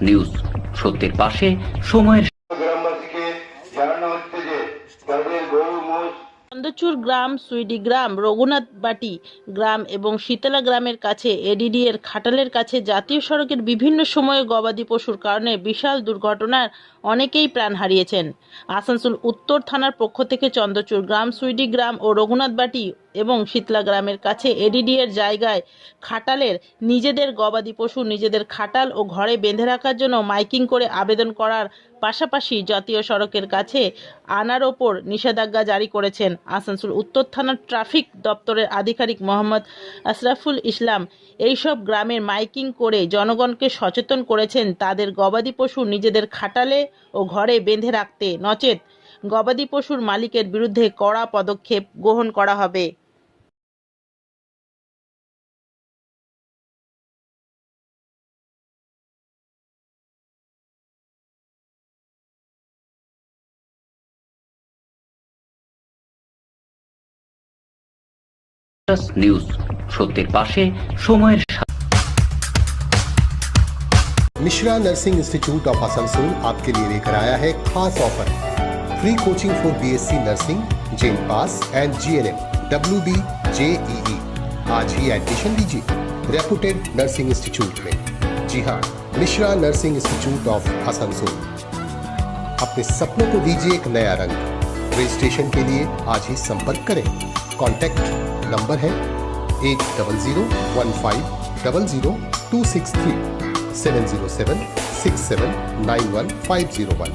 News সত্যের পাশে সময়ের চন্দ্রচূড় গ্রাম সুইডি গ্রাম রঘুনাথ বাটি গ্রাম এবং শীতলা গ্রামের কাছে এডিডি এর খাটালের কাছে জাতীয় সড়কের বিভিন্ন সময়ে গবাদি পশুর কারণে বিশাল দুর্ঘটনার অনেকেই প্রাণ হারিয়েছেন। আসানসোল উত্তর থানার পক্ষ থেকে চন্দ্রচূড় গ্রাম সুইডি গ্রাম ও রঘুনাথ বাটি এবং শীতলা গ্রামের কাছে এডিডি এর জায়গায় খাটালের নিজেদের গবাদি পশু নিজেদের খাটাল ও ঘরে বেঁধে রাখার জন্য মাইকিং করে আবেদন করার পাশাপাশি জাতীয় সড়কের কাছে আনার ওপর নিষেধাজ্ঞা জারি করেছেন আসানসোল উত্তর থানার ট্রাফিক দপ্তরের আধিকারিক মোহাম্মদ আশরাফুল ইসলাম। এইসব গ্রামের মাইকিং করে জনগণকে সচেতন করেছেন তাদের গবাদি পশু নিজেদের খাটালে ও ঘরে বেঁধে রাখতে নচেত গবাদি পশুর মালিকের বিরুদ্ধে কড়া পদক্ষেপ গ্রহণ করা হবে। নিউজ সত্যের পাশে সময়ের সাথে Mishra nursing institute of Asansol आपके लिए लेकर आया है खास offer free coaching for BSc nursing gen pass and GNM W B JEE आज ही एडमिशन लीजिए रेपुटेड नर्सिंग इंस्टीट्यूट में जी हाँ Mishra nursing institute of Asansol अपने सपनों को दीजिए एक नया रंग रजिस्ट्रेशन के लिए आज ही संपर्क करें। कॉन्टैक्ट नंबर है eight double zero one five double zero two six three seven zero seven six seven nine one five zero one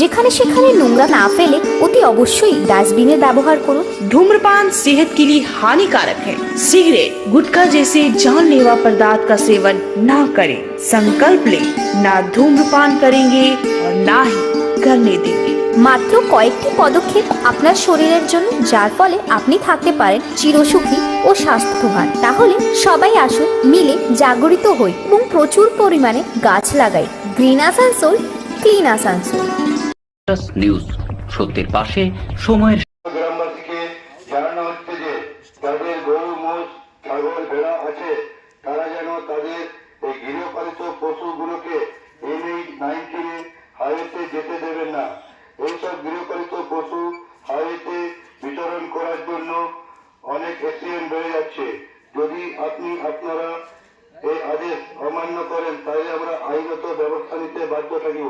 যেখানে সেখানে নোংরা না ফেলে অতি অবশ্যই ডাস্টবিনের ব্যবহার করুন धूम्रपान सेहत के लिए हानिकारक है सिगरेट गुटखा जैसे जानलेवा पदार्थ का सेवन ना करें संकल्प ले ना धूम्रपान करेंगे और ना ही करने देंगे মাত্র কয়েকটি পদক্ষেপ আপনার শরীরের জন্য যার ফলে আপনি থাকতে পারেন চিরসুখী ও স্বাস্থ্যবান তাহলে সবাই আসুন মিলে জাগরিত হই এবং প্রচুর পরিমাণে গাছ লাগাই green Asansol clean Asansol News সত্যের পাশে সময়ের গ্রামবাসীকে জানানো হচ্ছে যে তাদের গরু, মোষ, ছাগল, ভেড়া আছে, তারা যেন তাদের এই গৃহপালিত পশুগুলোকে এনএইচ নাইনটিনে হাইওয়েতে যেতে দেবেন না। এইসব গৃহপালিত পশু হাইওয়েতে বিতরণ করার জন্য অনেক অ্যাক্সিডেন্ট বেড়ে যাচ্ছে। যদি আপনি আপনারা এই আদেশ অমান্য করেন, তাহলে আমরা আইনত ব্যবস্থা নিতে বাধ্য থাকিব।